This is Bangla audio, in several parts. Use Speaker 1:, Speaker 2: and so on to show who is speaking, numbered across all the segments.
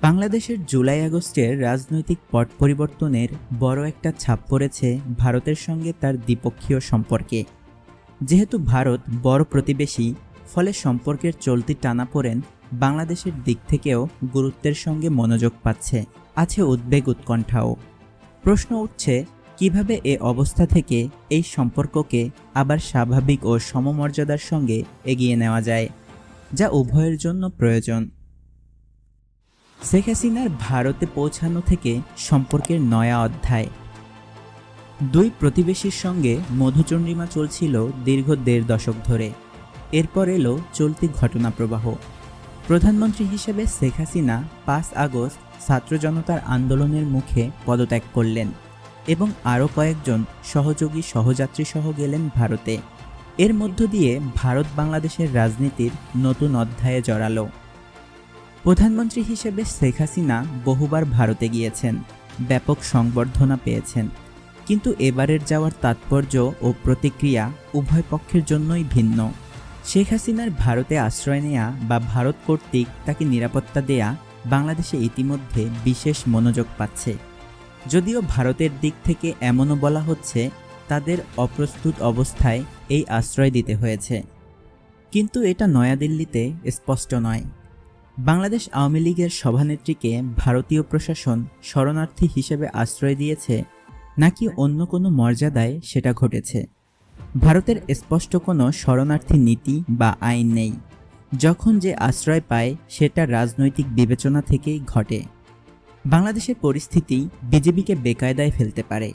Speaker 1: বাংলাদেশের জুলাই আগস্টের রাজনৈতিক পট পরিবর্তনের বড় একটা ছাপ পড়েছে ভারতের সঙ্গে তার দ্বিপক্ষীয় সম্পর্কে। যেহেতু ভারত বড় প্রতিবেশী, ফলে সম্পর্কের চলতি টানাপোড়েন বাংলাদেশের দিক থেকেও গুরুত্বের সঙ্গে মনোযোগ পাচ্ছে, আছে উদ্বেগ উৎকণ্ঠাও। প্রশ্ন উঠছে, কীভাবে এ অবস্থা থেকে এই সম্পর্ককে আবার স্বাভাবিক ও সমমর্যাদার সঙ্গে এগিয়ে নেওয়া যায়, যা উভয়ের জন্য প্রয়োজন। শেখ হাসিনার ভারতে পৌঁছানো থেকে সম্পর্কের নয়া অধ্যায়। দুই প্রতিবেশীর সঙ্গে মধুচন্দ্রিমা চলছিল দীর্ঘ দেড় দশক ধরে। এরপর এলো চলতি ঘটনা প্রবাহ প্রধানমন্ত্রী হিসেবে শেখ হাসিনা পাঁচ আগস্ট ছাত্র জনতার আন্দোলনের মুখে পদত্যাগ করলেন এবং আরও কয়েকজন সহযোগী সহযাত্রী সহ গেলেন ভারতে। এর মধ্য দিয়ে ভারত বাংলাদেশের রাজনীতির নতুন অধ্যায়ে জড়ালো। প্রধানমন্ত্রী হিসেবে শেখ হাসিনা বহুবার ভারতে গিয়েছেন, ব্যাপক সংবর্ধনা পেয়েছেন। কিন্তু এবারের যাওয়ার তাৎপর্য ও প্রতিক্রিয়া উভয় পক্ষের জন্যই ভিন্ন। শেখ হাসিনার ভারতে আশ্রয় নেয়া বা ভারত কর্তৃক তাকে নিরাপত্তা দেয়া বাংলাদেশে ইতিমধ্যে বিশেষ মনোযোগ পাচ্ছে। যদিও ভারতের দিক থেকে এমনও বলা হচ্ছে, তাদের অপ্রস্তুত অবস্থায় এই আশ্রয় দিতে হয়েছে। কিন্তু এটা নয়াদিল্লিতে স্পষ্ট নয়। বাংলাদেশ আওয়ামী লীগের সভানেত্রীকে ভারতীয় প্রশাসন শরণার্থী হিসেবে আশ্রয় দিয়েছে নাকি অন্য কোনো মর্যাদায় সেটা ঘটেছে। ভারতের স্পষ্ট কোনো শরণার্থী নীতি বা আইন নেই। যখন যে আশ্রয় পায়, সেটা রাজনৈতিক বিবেচনা থেকেই ঘটে। বাংলাদেশের পরিস্থিতি বিজেপিকে বেকায়দায় ফেলতে পারে।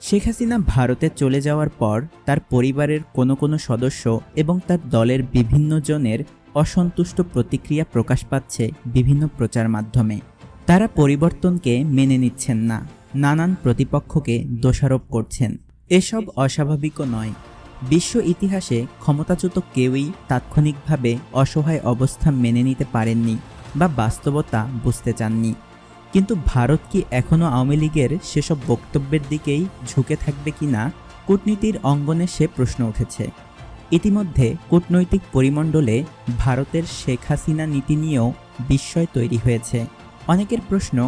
Speaker 1: শেখ হাসিনা ভারতে চলে যাওয়ার পর তার পরিবারের কোনো কোনো সদস্য এবং তার দলের বিভিন্ন জনের অসন্তুষ্ট প্রতিক্রিয়া প্রকাশ পাচ্ছে বিভিন্ন প্রচার মাধ্যমে। তারা পরিবর্তনকে মেনে নিচ্ছেন না, নানান প্রতিপক্ষকে দোষারোপ করছেন। এসব অস্বাভাবিকও নয়। বিশ্ব ইতিহাসে ক্ষমতাচ্যুত কেউই তাৎক্ষণিকভাবে অসহায় অবস্থা মেনে নিতে পারেননি বা বাস্তবতা বুঝতে চাননি। কিন্তু ভারত কি এখনও আওয়ামী লীগের সেসব বক্তব্যের দিকেই ঝুঁকে থাকবে কি না কূটনীতির অঙ্গনে সে প্রশ্ন উঠেছে। ইতিমধ্যে কূটনৈতিক পরিমণ্ডলে ভারতের শেখ হাসিনা নীতি নিয়েও বিস্ময় তৈরি হয়েছে। অনেকের প্রশ্ন,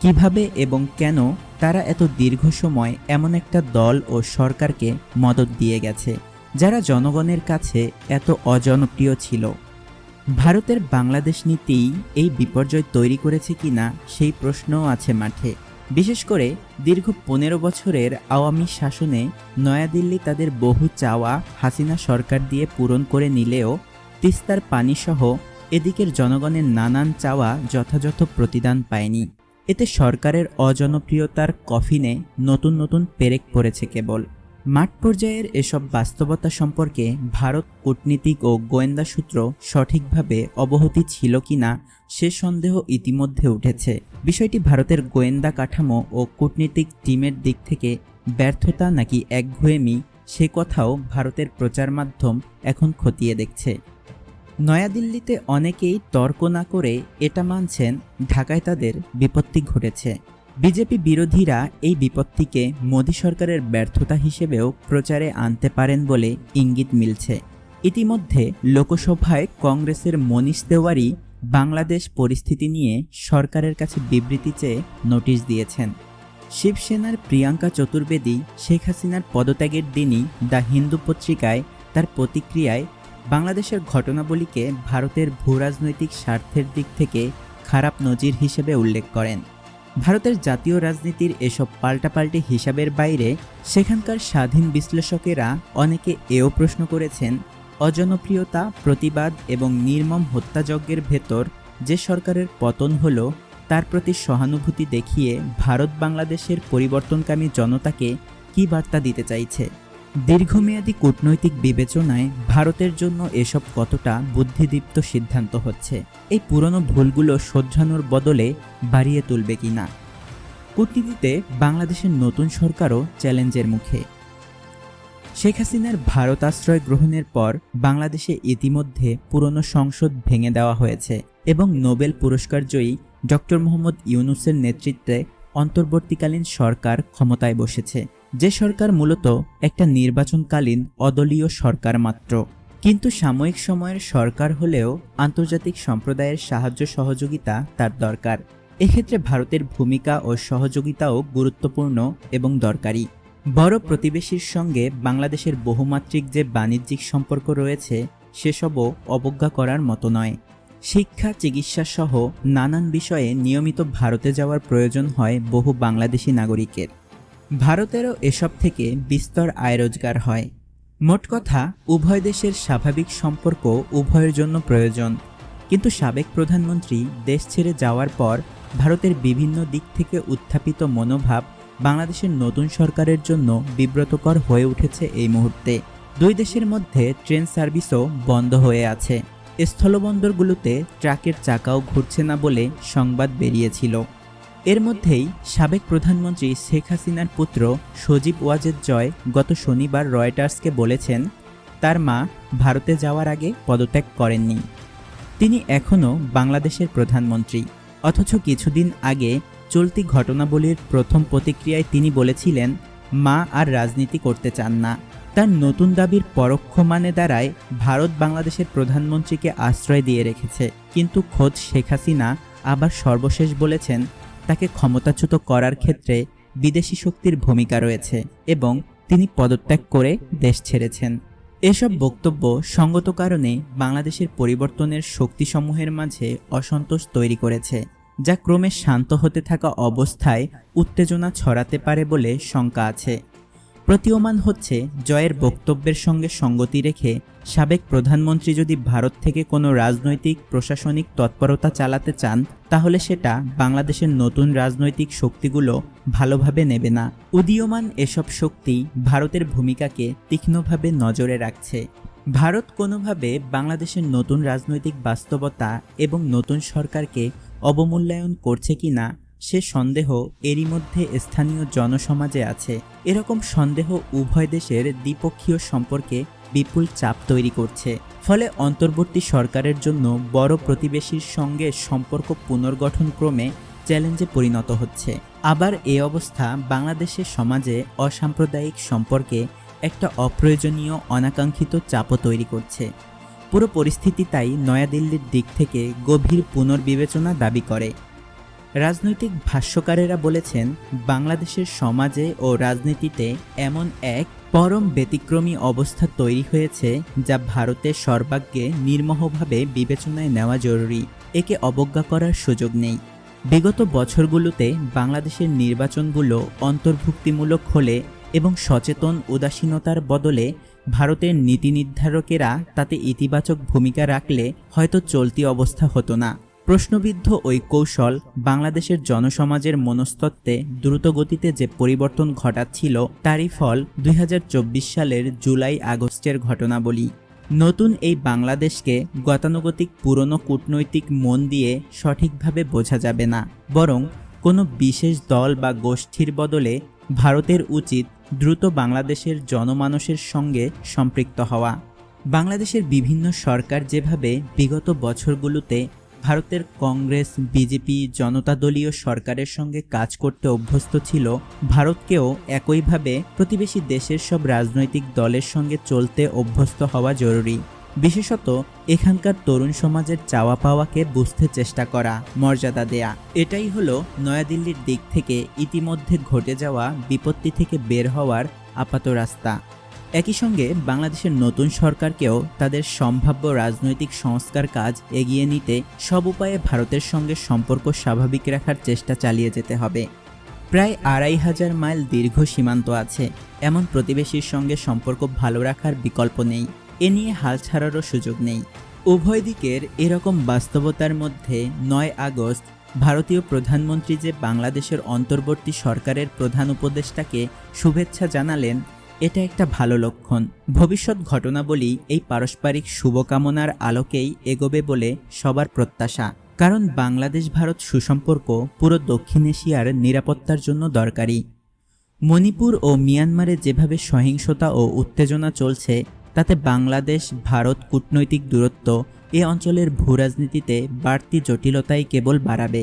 Speaker 1: কীভাবে এবং কেন তারা এত দীর্ঘ সময় এমন একটা দল ও সরকারকে মদত দিয়ে গেছে, যারা জনগণের কাছে এত অজনপ্রিয় ছিল? ভারতের বাংলাদেশ নীতিই এই বিপর্যয় তৈরি করেছে কিনা সেই প্রশ্নও আছে মাঠে। বিশেষ করে দীর্ঘ পনেরো বছরের আওয়ামী শাসনে নয়াদিল্লি তাদের বহু চাওয়া হাসিনা সরকার দিয়ে পূরণ করে নিলেও তিস্তার পানিসহ এদিকের জনগণের নানান চাওয়া যথাযথ প্রতিদান পায়নি। এতে সরকারের অজনপ্রিয়তার কফিনে নতুন নতুন পেরেক পড়েছে কেবল। মাঠ পর্যায়ের এসব বাস্তবতা সম্পর্কে ভারত কূটনীতিক ও গোয়েন্দা সূত্র সঠিকভাবে অবহতি ছিল কিনা সে সন্দেহ ইতিমধ্যে উঠেছে। বিষয়টি ভারতের গোয়েন্দা কাঠামো ও কূটনীতিক টিমের দিক থেকে ব্যর্থতা নাকি একঘুয়েমি, সে কথাও ভারতের প্রচার মাধ্যম এখন খতিয়ে দেখছে। নয়াদিল্লিতে অনেকেই তর্ক না করে এটা মানছেন, ঢাকায় তাদের বিপত্তি ঘটেছে। বিজেপি বিরোধীরা এই বিপত্তিকে মোদী সরকারের ব্যর্থতা হিসেবেও প্রচারে আনতে পারেন বলে ইঙ্গিত মিলছে। ইতিমধ্যে লোকসভায় কংগ্রেসের মনীষ তেওয়ারি বাংলাদেশ পরিস্থিতি নিয়ে সরকারের কাছে বিবৃতি চেয়ে নোটিশ দিয়েছেন। শিবসেনার প্রিয়াঙ্কা চতুর্বেদী, শেখ হাসিনার পদত্যাগের দিনই দ্য হিন্দু পত্রিকায় তার প্রতিক্রিয়ায় বাংলাদেশের ঘটনাবলীকে ভারতের ভূরাজনৈতিক স্বার্থের দিক থেকে খারাপ নজির হিসেবে উল্লেখ করেন। ভারতের জাতীয় রাজনীতির এসব পাল্টাপাল্টি হিসাবের বাইরে সেখানকার স্বাধীন বিশ্লেষকেরা অনেকে এও প্রশ্ন করেছেন, অজনপ্রিয়তা, প্রতিবাদ এবং নির্মম হত্যাযজ্ঞের ভেতর যে সরকারের পতন হল, তার প্রতি সহানুভূতি দেখিয়ে ভারত বাংলাদেশের পরিবর্তনকামী জনতাকে কী বার্তা দিতে চাইছে? দীর্ঘমেয়াদী কূটনৈতিক বিবেচনায় ভারতের জন্য এসব কতটা বুদ্ধিদীপ্ত সিদ্ধান্ত হচ্ছে, এই পুরনো ভুলগুলো শোধরানোর বদলে বাড়িয়ে তুলবে কিনা কূটনীতিতে বাংলাদেশের নতুন সরকারও চ্যালেঞ্জের মুখে। শেখ হাসিনার ভারত আশ্রয় গ্রহণের পর বাংলাদেশে ইতিমধ্যে পুরনো সংসদ ভেঙে দেওয়া হয়েছে এবং নোবেল পুরস্কার জয়ী ডক্টর মোহাম্মদ ইউনুসের নেতৃত্বে অন্তর্বর্তীকালীন সরকার ক্ষমতায় বসেছে। যে সরকার মূলত একটা নির্বাচনকালীন অদলীয় সরকার মাত্র। কিন্তু সাময়িক সময়ের সরকার হলেও আন্তর্জাতিক সম্প্রদায়ের সাহায্য সহযোগিতা তার দরকার। এক্ষেত্রে ভারতের ভূমিকা ও সহযোগিতাও গুরুত্বপূর্ণ এবং দরকারি। বড় প্রতিবেশীর সঙ্গে বাংলাদেশের বহুমাত্রিক যে বাণিজ্যিক সম্পর্ক রয়েছে, সেসবও অবজ্ঞা করার মতো নয়। শিক্ষা, চিকিৎসা সহ নানান বিষয়ে নিয়মিত ভারতে যাওয়ার প্রয়োজন হয় বহু বাংলাদেশি নাগরিকের। ভারতেরও এসব থেকে বিস্তর আয় রোজগার হয়। মোট কথা, উভয় দেশের স্বাভাবিক সম্পর্ক উভয়ের জন্য প্রয়োজন। কিন্তু সাবেক প্রধানমন্ত্রী দেশ ছেড়ে যাওয়ার পর ভারতের বিভিন্ন দিক থেকে উত্থাপিত মনোভাব বাংলাদেশের নতুন সরকারের জন্য বিব্রতকর হয়ে উঠেছে এই মুহূর্তে। দুই দেশের মধ্যে ট্রেন সার্ভিসও বন্ধ হয়ে আছে। স্থলবন্দরগুলোতে ট্রাকের চাকাও ঘুরছে না বলে সংবাদ বেরিয়েছিল। এর মধ্যেই সাবেক প্রধানমন্ত্রী শেখ হাসিনার পুত্র সজীব ওয়াজেদ জয় গত শনিবার রয়টার্সকে বলেছেন, তার মা ভারতে যাওয়ার আগে পদত্যাগ করেননি। তিনি এখনও বাংলাদেশের প্রধানমন্ত্রী। অথচ কিছুদিন আগে চলতি ঘটনাবলীর প্রথম প্রতিক্রিয়ায় তিনি বলেছিলেন, মা আর রাজনীতি করতে চান না। তার নতুন দাবির পরোক্ষ মানে দ্বারায় ভারত বাংলাদেশের প্রধানমন্ত্রীকে আশ্রয় দিয়ে রেখেছে। কিন্তু খোদ শেখ হাসিনা আবার সর্বশেষ বলেছেন তাকে ক্ষমতাচ্যুত করার ক্ষেত্রে বিদেশি শক্তির ভূমিকা রয়েছে এবং তিনি পদত্যাগ করে দেশ ছেড়েছেন। এসব বক্তব্য সঙ্গত কারণে বাংলাদেশের পরিবর্তনের শক্তিসমূহের মাঝে অসন্তোষ তৈরি করেছে, যা ক্রমে শান্ত হতে থাকা অবস্থায় উত্তেজনা ছড়াতে পারে বলে শঙ্কা আছে। প্রতীয়মান হচ্ছে জয়ের বক্তব্যের সঙ্গে সঙ্গতি রেখে সাবেক প্রধানমন্ত্রী যদি ভারত থেকে কোনো রাজনৈতিক, প্রশাসনিক তৎপরতা চালাতে চান, তাহলে সেটা বাংলাদেশের নতুন রাজনৈতিক শক্তিগুলো ভালোভাবে নেবে না। উদীয়মান এসব শক্তি ভারতের ভূমিকাকে তীক্ষ্ণভাবে নজরে রাখছে। ভারত কোনোভাবে বাংলাদেশের নতুন রাজনৈতিক বাস্তবতা এবং নতুন সরকারকে অবমূল্যায়ন করছে কিনা সে সন্দেহ এরই মধ্যে স্থানীয় জনসমাজে আছে। এরকম সন্দেহ উভয় দেশের দ্বিপক্ষীয় সম্পর্কে বিপুল চাপ তৈরি করছে। ফলে অন্তর্বর্তী সরকারের জন্য বড় প্রতিবেশীর সঙ্গে সম্পর্ক পুনর্গঠন ক্রমে চ্যালেঞ্জে পরিণত হচ্ছে। আবার এ অবস্থা বাংলাদেশের সমাজে অসাম্প্রদায়িক সম্পর্কে একটা অপ্রয়োজনীয় অনাকাঙ্ক্ষিত চাপও তৈরি করছে। পুরো পরিস্থিতি তাই নয়াদিল্লির দিক থেকে গভীর পুনর্বিবেচনা দাবি করে। রাজনৈতিক ভাষ্যকারেরা বলেছেন, বাংলাদেশের সমাজে ও রাজনীতিতে এমন এক পরম ব্যতিক্রমী অবস্থা তৈরি হয়েছে যা ভারতের সর্বাগ্যে নির্মহভাবে বিবেচনায় নেওয়া জরুরি। একে অবজ্ঞা করার সুযোগ নেই। বিগত বছরগুলোতে বাংলাদেশের নির্বাচনগুলো অন্তর্ভুক্তিমূলক হলে এবং সচেতন উদাসীনতার বদলে ভারতের নীতি নির্ধারকেরা তাতে ইতিবাচক ভূমিকা রাখলে হয়তো চলতি অবস্থা হতো না। প্রশ্নবিদ্ধ ওই কৌশল বাংলাদেশের জনসমাজের মনস্তত্ত্বে দ্রুতগতিতে যে পরিবর্তন ঘটাচ্ছিল, তারই ফল দুই হাজার চব্বিশ সালের জুলাই আগস্টের ঘটনাবলী। নতুন এই বাংলাদেশকে গতানুগতিক পুরনো কূটনৈতিক মন দিয়ে সঠিকভাবে বোঝা যাবে না, বরং কোনো বিশেষ দল বা গোষ্ঠীর বদলে ভারতের উচিত দ্রুত বাংলাদেশের জনমানসের সঙ্গে সম্পৃক্ত হওয়া। বাংলাদেশের বিভিন্ন সরকার যেভাবে বিগত বছরগুলোতে ভারতের কংগ্রেস, বিজেপি, জনতাদলীয় সরকারের সঙ্গে কাজ করতে অভ্যস্ত ছিল, ভারতকেও একইভাবে প্রতিবেশী দেশের সব রাজনৈতিক দলের সঙ্গে চলতে অভ্যস্ত হওয়া জরুরি। বিশেষত এখানকার তরুণ সমাজের চাওয়া পাওয়াকে বুঝতে চেষ্টা করা, মর্যাদা দেয়া। এটাই হলো নয়াদিল্লির দিক থেকে ইতিমধ্যে ঘটে যাওয়া বিপত্তি থেকে বের হওয়ার আপাত রাস্তা। একই সঙ্গে বাংলাদেশের নতুন সরকারকেও তাদের সম্ভাব্য রাজনৈতিক সংস্কার কাজ এগিয়ে নিতে সব উপায়ে ভারতের সঙ্গে সম্পর্ক স্বাভাবিক রাখার চেষ্টা চালিয়ে যেতে হবে। প্রায় আড়াই হাজার মাইল দীর্ঘ সীমান্ত আছে। এমন প্রতিবেশীর সঙ্গে সম্পর্ক ভালো রাখার বিকল্প নেই। এ নিয়ে হাল ছাড়ারও সুযোগ নেই। উভয় দিকের এরকম বাস্তবতার মধ্যে নয় আগস্ট ভারতীয় প্রধানমন্ত্রী যে বাংলাদেশের অন্তর্বর্তী সরকারের প্রধান উপদেষ্টাকে শুভেচ্ছা জানালেন এটা একটা ভালো লক্ষণ। ভবিষ্যৎ ঘটনাবলী এই পারস্পরিক শুভকামনার আলোকেই এগোবে বলে সবার প্রত্যাশা। কারণ বাংলাদেশ ভারত সুসম্পর্ক পুরো দক্ষিণ এশিয়ার নিরাপত্তার জন্য দরকারি। মণিপুর ও মিয়ানমারে যেভাবে সহিংসতা ও উত্তেজনা চলছে, তাতে বাংলাদেশ, ভারত কূটনৈতিক দূরত্ব এ অঞ্চলের ভূরাজনীতিতে বাড়তি জটিলতাই কেবল বাড়াবে।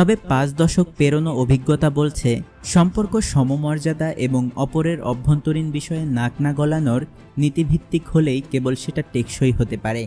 Speaker 1: তবে পাঁচ দশক পেরোনো অভিজ্ঞতা বলছে, সম্পর্ক সমমর্যাদা এবং অপরের অভ্যন্তরীণ বিষয়ে নাক না গলানোর নীতিভিত্তিক হলেই কেবল সেটা টেকসই হতে পারে।